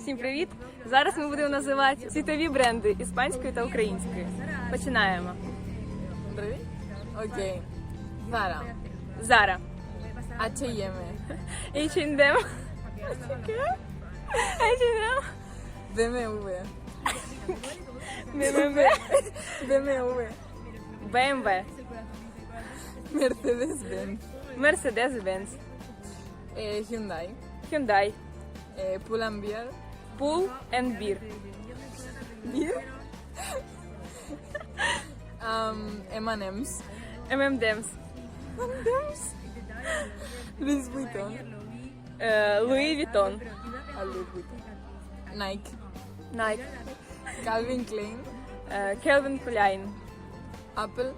Всім привіт! Зараз ми будемо називати світові бренди іспанською та українською. Починаємо. Ok. Zara. Zara, H&M. H&M, H&M, BMW. BMW, BMW. BMW, Mercedes-Benz. Mercedes-Benz, Eh, Hyundai. Hyundai, Eh, Pull&Bear. pool and beer. Beer? um, M&M's. M&M's. M&M's? Louis Vuitton. Uh, Louis Vuitton. Louis Vuitton. Nike. Nike. Calvin Klein. Uh, Calvin Klein. Apple.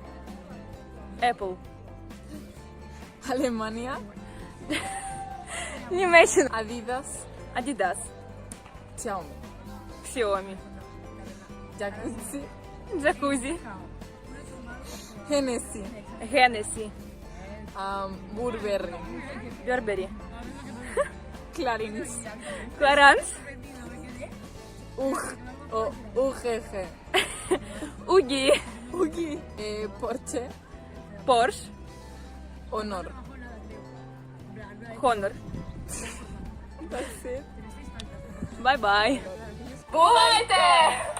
Apple. Alemania. Nimation. Adidas. Adidas. Xiaomi. Xiaomi, Jacuzzi. Jacuzzi, Hennessy. Hennessy, Um, Burberry. Burberry, Clarins. Clarins, UG. O UGG. Ugi, Ugi. Eh, Porsche. Porsche, Honor. Honor. That's it. Бай-бай. Бувайте!